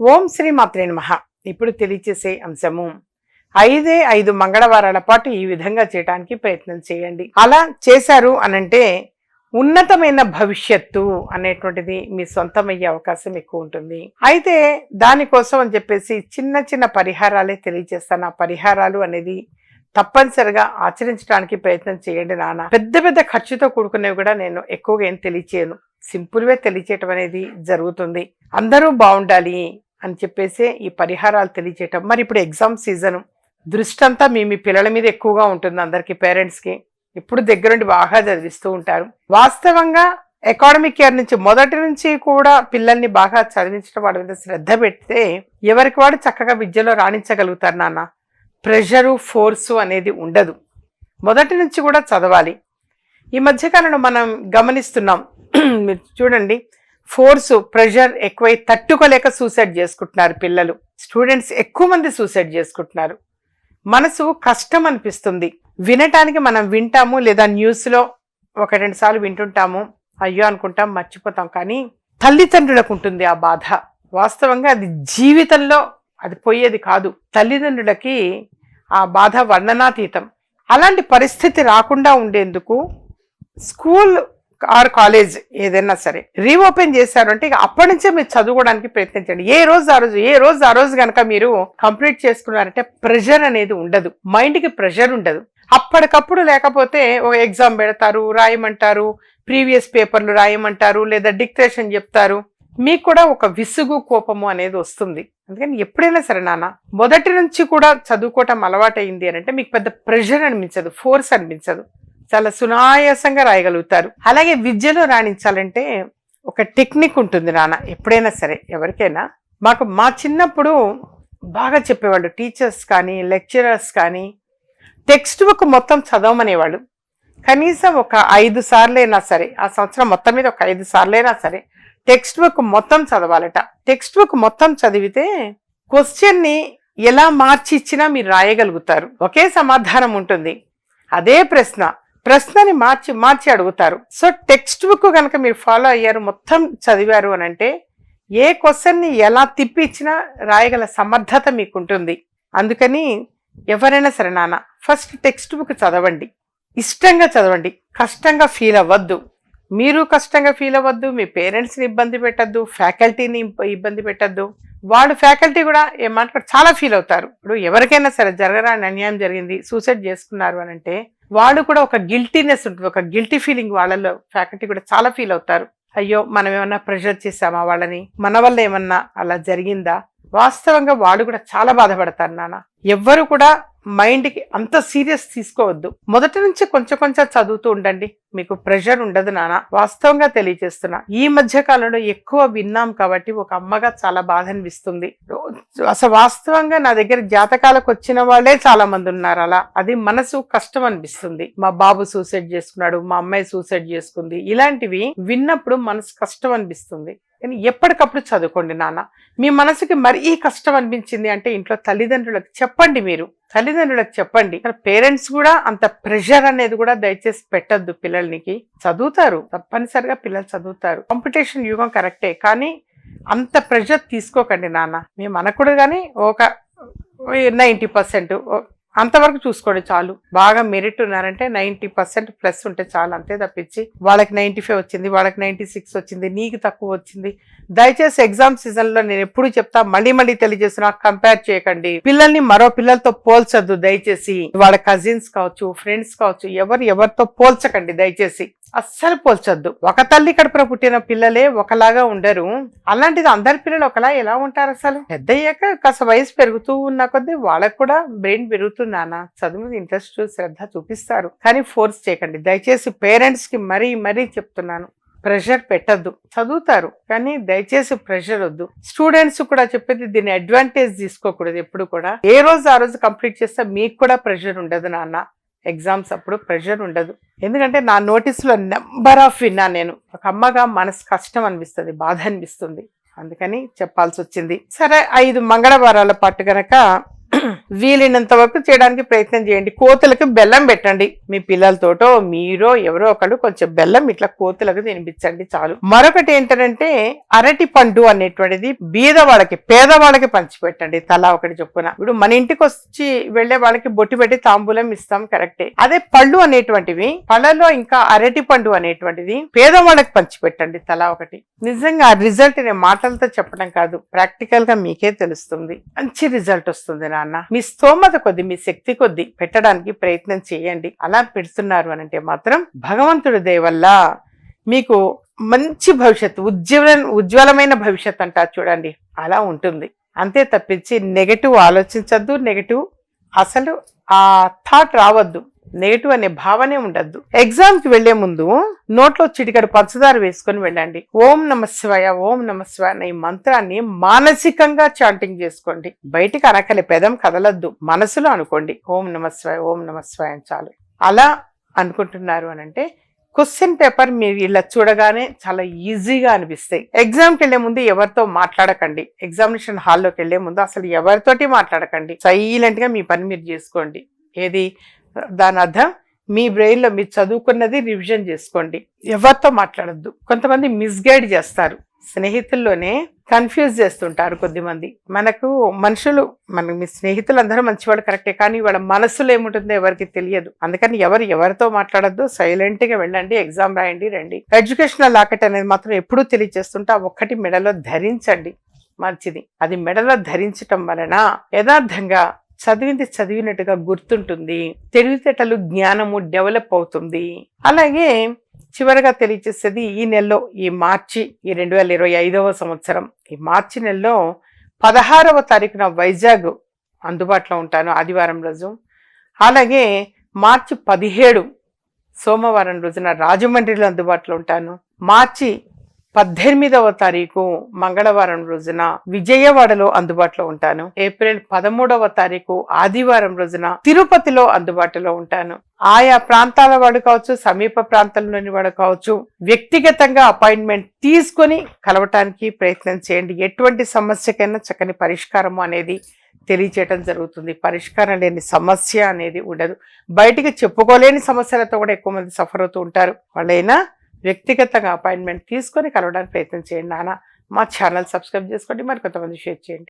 ఓం శ్రీ మాత్రే నమ. ఇప్పుడు తెలియచేసే అంశము ఐదే ఐదు మంగళవారాల పాటు ఈ విధంగా చేయడానికి ప్రయత్నం చేయండి. అలా చేశారు అనంటే ఉన్నతమైన భవిష్యత్తు అనేటువంటిది మీ సొంతమయ్యే అవకాశం ఎక్కువ ఉంటుంది. అయితే దానికోసం అని చెప్పేసి చిన్న చిన్న పరిహారాలే తెలియజేస్తాను ఆ పరిహారాలు అనేది తప్పనిసరిగా ఆచరించడానికి ప్రయత్నం చేయండి నాన్న. పెద్ద పెద్ద ఖర్చుతో కూడుకునేవి కూడా నేను ఎక్కువగా ఏం తెలియచేయను. సింపుల్వే తెలియచేయటం అనేది జరుగుతుంది. అందరూ బాగుండాలి. అని చెప్పేసి ఈ పరిహారాలు తెలియచేయటం మరి ఇప్పుడు ఎగ్జామ్ సీజన్. దృష్టి అంతా మీ మీ పిల్లల మీద ఎక్కువగా ఉంటుంది అందరికీ పేరెంట్స్కి. ఇప్పుడు దగ్గరుండి బాగా చదివిస్తూ ఉంటారు. వాస్తవంగా అకాడమిక్ ఇయర్ నుంచి మొదటి నుంచి కూడా పిల్లల్ని బాగా చదివించడం వాడి మీద శ్రద్ధ పెడితే ఎవరికి వాడు చక్కగా విద్యలో రాణించగలుగుతారు నాన్న. ప్రెషరు ఫోర్సు అనేది ఉండదు. మొదటి నుంచి కూడా చదవాలి. ఈ మధ్యకాలంలో మనం గమనిస్తున్నాం. మీరు చూడండి ఫోర్స్ ప్రెషర్ ఎక్కువై తట్టుకోలేక సూసైడ్ చేసుకుంటున్నారు పిల్లలు. స్టూడెంట్స్ ఎక్కువ మంది సూసైడ్ చేసుకుంటున్నారు. మనసు కష్టం అనిపిస్తుంది. వినటానికి మనం వింటాము లేదా న్యూస్లో ఒక రెండు సార్లు వింటుంటాము. అయ్యో అనుకుంటాం మర్చిపోతాం. కానీ తల్లిదండ్రులకు ఉంటుంది ఆ బాధ. వాస్తవంగా అది జీవితంలో అది పోయేది కాదు. తల్లిదండ్రులకి ఆ బాధ వర్ణనాతీతం. అలాంటి పరిస్థితి రాకుండా ఉండేందుకు స్కూల్ ఆర్ కాలేజ్ ఏదైనా సరే రీఓపెన్ చేశారు అంటే ఇక అప్పటి నుంచే మీరు చదువుకోవడానికి ప్రయత్నించండి ఏ రోజు ఆ రోజు ఏ రోజు ఆ రోజు కనుక మీరు కంప్లీట్ చేసుకున్నారంటే ప్రెషర్ అనేది ఉండదు. మైండ్కి ప్రెషర్ ఉండదు. అప్పటికప్పుడు లేకపోతే ఒక ఎగ్జామ్ పెడతారు రాయమంటారు ప్రీవియస్ పేపర్లు రాయమంటారు లేదా డిక్టేషన్ చెప్తారు. మీకు కూడా ఒక విసుగు కోపము అనేది వస్తుంది. అందుకని ఎప్పుడైనా సరే నాన్న మొదటి నుంచి కూడా చదువుకోవటం అలవాటైంది అని అంటే మీకు పెద్ద ప్రెషర్ అనిపించదు ఫోర్స్ అనిపించదు. చాలా సునాయాసంగా రాయగలుగుతారు. అలాగే విద్యలో రాణించాలంటే ఒక టెక్నిక్ ఉంటుంది నాన్న ఎప్పుడైనా సరే ఎవరికైనా. మాకు మా చిన్నప్పుడు బాగా చెప్పేవాళ్ళు టీచర్స్ కానీ లెక్చరర్స్ కానీ టెక్స్ట్ బుక్ మొత్తం చదవమనేవాళ్ళు. కనీసం ఒక ఐదు సార్లైనా సరే ఆ సంవత్సరం మొత్తం మీద ఒక ఐదు సార్లైనా సరే టెక్స్ట్ బుక్ మొత్తం చదవాలట. టెక్స్ట్ బుక్ మొత్తం చదివితే క్వశ్చన్ని ఎలా మార్చి ఇచ్చినా మీరు రాయగలుగుతారు. ఒకే సమాధానం ఉంటుంది. అదే ప్రశ్న ప్రశ్నని మార్చి మార్చి అడుగుతారు. సో టెక్స్ట్ బుక్ కనుక మీరు ఫాలో అయ్యారు మొత్తం చదివారు అని అంటే ఏ క్వశ్చన్ని ఎలా తిప్పిచ్చినా రాయగల సమర్థత మీకు ఉంటుంది అందుకని ఎవరైనా సరే నాన్న ఫస్ట్ టెక్స్ట్ బుక్ చదవండి. ఇష్టంగా చదవండి. కష్టంగా ఫీల్ అవ్వద్దు. మీరు కష్టంగా ఫీల్ అవ్వద్దు మీ పేరెంట్స్ని ఇబ్బంది పెట్టద్దు ఫ్యాకల్టీని ఇబ్బంది పెట్టద్దు. వాళ్ళు ఫ్యాకల్టీ కూడా ఏమంటారు చాలా ఫీల్ అవుతారు. ఇప్పుడు ఎవరికైనా సరే జరగరాని అన్యాయం జరిగింది సూసైడ్ చేసుకున్నారు అని అంటే వాళ్ళు కూడా ఒక గిల్టీనెస్ ఉంటుంది. ఒక గిల్టీ ఫీలింగ్ వాళ్ళలో ఫ్యాకల్టీ కూడా చాలా ఫీల్ అవుతారు. అయ్యో మనం ఏమన్నా ప్రెషర్ చేసామా వాళ్ళని? మన వల్ల ఏమన్నా అలా జరిగిందా? వాస్తవంగా వాళ్ళు కూడా చాలా బాధపడతారు నాన్న. ఎవ్వరు కూడా మైండ్కి అంత సీరియస్ తీసుకోవద్దు. మొదటి నుంచి కొంచెం కొంచెం చదువుతూ ఉండండి. మీకు ప్రెషర్ ఉండదు నాన్న వాస్తవంగా తెలియజేస్తున్నా. ఈ మధ్య కాలంలో ఎక్కువ విన్నాం కాబట్టి ఒక అమ్మగా చాలా బాధ అనిపిస్తుంది. అసలు వాస్తవంగా నా దగ్గర జాతకాలకు వచ్చిన వాళ్ళే చాలా మంది ఉన్నారు అలా. అది మనసు కష్టం అనిపిస్తుంది. మా బాబు సూసైడ్ చేసుకున్నాడు మా అమ్మాయి సూసైడ్ చేసుకుంది. ఇలాంటివి విన్నప్పుడు మనసు కష్టం అనిపిస్తుంది. కానీ ఎప్పటికప్పుడు చదువుకోండి నాన్న. మీ మనసుకి మరీ కష్టం అనిపించింది అంటే ఇంట్లో తల్లిదండ్రులకు చెప్పండి మీరు. తల్లిదండ్రులకు చెప్పండి. పేరెంట్స్ కూడా అంత ప్రెషర్ అనేది కూడా దయచేసి పెట్టద్దు పిల్లలకి చదువుతారు తప్పనిసరిగా పిల్లలు చదువుతారు. కాంపిటీషన్ యుగం కరెక్టే కానీ అంత ప్రెషర్ తీసుకోకండి నాన్న. మేము అనకూడదు కానీ ఒక నైంటీ పర్సెంట్ అంతవరకు చూసుకోండి చాలు. బాగా మెరిట్ ఉన్నారంటే నైంటీ పర్సెంట్ ప్లస్ ఉంటే చాలు అంతే తప్పించి వాళ్ళకి నైంటీ ఫైవ్ వచ్చింది వాళ్ళకి నైంటీ సిక్స్ వచ్చింది నీకు తక్కువ వచ్చింది దయచేసి ఎగ్జామ్ సీజన్లో నేను ఎప్పుడు చెప్తా మళ్ళీ మళ్ళీ తెలియజేస్తున్నా కంపేర్ చేయకండి. పిల్లల్ని మరో పిల్లలతో పోల్చొద్దు దయచేసి. వాళ్ళ కజిన్స్ కావచ్చు ఫ్రెండ్స్ కావచ్చు ఎవరు ఎవరితో పోల్చకండి దయచేసి. అస్సలు పోల్చొద్దు. ఒక తల్లి కడుపున పుట్టిన పిల్లలే ఒకలాగా ఉండరు. అలాంటిది అందరి పిల్లలు ఒకలా ఎలా ఉంటారు అసలు? పెద్ద అయ్యాక కాస్త వయసు పెరుగుతూ ఉన్న కొద్దీ వాళ్ళకు కూడా బ్రెయిన్ పెరుగుతుంది నాన్న. చదువు మీద ఇంట్రెస్ట్ శ్రద్ధ చూపిస్తారు. కానీ ఫోర్స్ చేయకండి. దయచేసి పేరెంట్స్కి మరీ మరీ చెప్తున్నాను. ప్రెషర్ పెట్టద్దు. చదువుతారు కానీ దయచేసి ప్రెషర్ వద్దు. స్టూడెంట్స్ కూడా చెప్పేది దీన్ని అడ్వాంటేజ్ తీసుకోకూడదు ఎప్పుడు కూడా. ఏ రోజు ఆ రోజు కంప్లీట్ చేస్తే మీకు కూడా ప్రెషర్ ఉండదు నాన్న. ఎగ్జామ్స్ అప్పుడు ప్రెషర్ ఉండదు. ఎందుకంటే నా నోటీసులో నెంబర్ ఆఫ్ విన్నా నేను. ఒక అమ్మగా మనసు కష్టం అనిపిస్తుంది బాధ అనిపిస్తుంది. అందుకని చెప్పాల్సి వచ్చింది. సరే ఐదు మంగళవారాల పాటు గనక వీలైనంత వరకు చేయడానికి ప్రయత్నం చేయండి. కోతులకు బెల్లం పెట్టండి. మీ పిల్లలతోటో మీరో ఎవరో ఒకళ్ళు కొంచెం బెల్లం ఇట్లా కోతులకు తినిపించండి చాలు. మరొకటి ఏంటంటే అరటి పండు అనేటువంటిది బీదవాళ్ళకి పేదవాళ్ళకి పంచిపెట్టండి. తలా ఒకటి చొప్పున. ఇప్పుడు మన ఇంటికి వచ్చి వెళ్ళే వాళ్ళకి బొట్టి పెట్టి తాంబూలం ఇస్తాం కరెక్టే. అదే పళ్ళు అనేటువంటివి పళ్ళలో ఇంకా అరటి పండు అనేటువంటిది పేదవాళ్ళకి పంచిపెట్టండి తలా ఒకటి. నిజంగా ఆ రిజల్ట్ నేను మాటలతో చెప్పడం కాదు ప్రాక్టికల్గా మీకే తెలుస్తుంది. మంచి రిజల్ట్ వస్తుంది నాన్న. మీ స్తోమత కొద్ది మీ శక్తి కొద్ది పెట్టడానికి ప్రయత్నం చేయండి. అలా పెడుతున్నారు అని అంటే మాత్రం భగవంతుడి దయ వల్ల మీకు మంచి భవిష్యత్తు ఉజ్వల ఉజ్వలమైన భవిష్యత్ అంటారు చూడండి. అలా ఉంటుంది. అంతే తప్పించి నెగటివ్ ఆలోచించద్దు నెగటివ్ అసలు ఆ థాట్ రావద్దు. నెగిటివ్ అనే భావనే ఉండద్దు. ఎగ్జామ్కి వెళ్ళే ముందు నోట్లో చిటికడు పంచదార వేసుకొని వెళ్ళండి. ఓం నమ శివాయ ఓం నమ శివాయ అనే ఈ మంత్రాన్ని మానసికంగా చాంటింగ్ చేసుకోండి. బయటికి అనకలే పెదం కదలద్దు. మనసులో అనుకోండి. ఓం నమ శివాయ ఓం నమ శివాయ అని చాలు. అలా అనుకుంటున్నారు అని అంటే క్వశ్చన్ పేపర్ మీరు ఇలా చూడగానే చాలా ఈజీగా అనిపిస్తాయి. ఎగ్జామ్కి వెళ్ళే ముందు ఎవరితో మాట్లాడకండి. ఎగ్జామినేషన్ హాల్లోకి వెళ్ళే ముందు అసలు ఎవరితోటి మాట్లాడకండి. సైలెంట్గా మీ పని మీరు చేసుకోండి. ఏది? దాని అర్థం మీ బ్రెయిన్లో మీరు చదువుకున్నది రివిజన్ చేసుకోండి. ఎవరితో మాట్లాడద్దు. కొంతమంది మిస్గైడ్ చేస్తారు. స్నేహితుల్లోనే కన్ఫ్యూజ్ చేస్తుంటారు కొద్దిమంది. మనకు మనుషులు మన మీ స్నేహితులందరూ మంచివాళ్ళు కరెక్టే. కానీ వాళ్ళ మనసులో ఏముంటుందో ఎవరికి తెలియదు. అందుకని ఎవరు ఎవరితో మాట్లాడద్దు. సైలెంట్గా వెళ్ళండి ఎగ్జామ్ రాయండి రండి. ఎడ్యుకేషనల్ లాకెట్ అనేది మాత్రం ఎప్పుడూ తెలియజేస్తుంటే ఒక్కటి మెడలో ధరించండి. మంచిది. అది మెడలో ధరించటం వలన యథార్థంగా చదివింది చదివినట్టుగా గుర్తుంటుంది. తెలివితేటలు జ్ఞానము డెవలప్ అవుతుంది. అలాగే చివరగా తెలియచేసేది ఈ నెలలో ఈ మార్చి ఈ రెండు వేల ఇరవై ఐదవ సంవత్సరం. ఈ మార్చి నెలలో పదహారవ తారీఖున వైజాగ్ అందుబాటులో ఉంటాను ఆదివారం రోజు. అలాగే మార్చి పదిహేడు సోమవారం రోజున రాజమండ్రిలో అందుబాటులో ఉంటాను. మార్చి పద్దెనిమిదవ తారీఖు మంగళవారం రోజున విజయవాడలో అందుబాటులో ఉంటాను. ఏప్రిల్ పదమూడవ తారీఖు ఆదివారం రోజున తిరుపతిలో అందుబాటులో ఉంటాను. ఆయా ప్రాంతాల వాడు కావచ్చు సమీప ప్రాంతంలోని వాడు కావచ్చు వ్యక్తిగతంగా అపాయింట్మెంట్ తీసుకొని కలవటానికి ప్రయత్నం చేయండి. ఎటువంటి సమస్యకైనా చక్కని పరిష్కారము అనేది తెలియచేయటం జరుగుతుంది. పరిష్కారం లేని సమస్య అనేది ఉండదు. బయటికి చెప్పుకోలేని సమస్యలతో కూడా ఎక్కువ మంది సఫర్ అవుతూ ఉంటారు. వాళ్ళైనా వ్యక్తిగతంగా అపాయింట్మెంట్ తీసుకొని కలవడానికి ప్రయత్నం చేయండి నాన్న. మా ఛానల్ సబ్స్క్రైబ్ చేసుకోండి మరి కొంతమంది షేర్ చేయండి.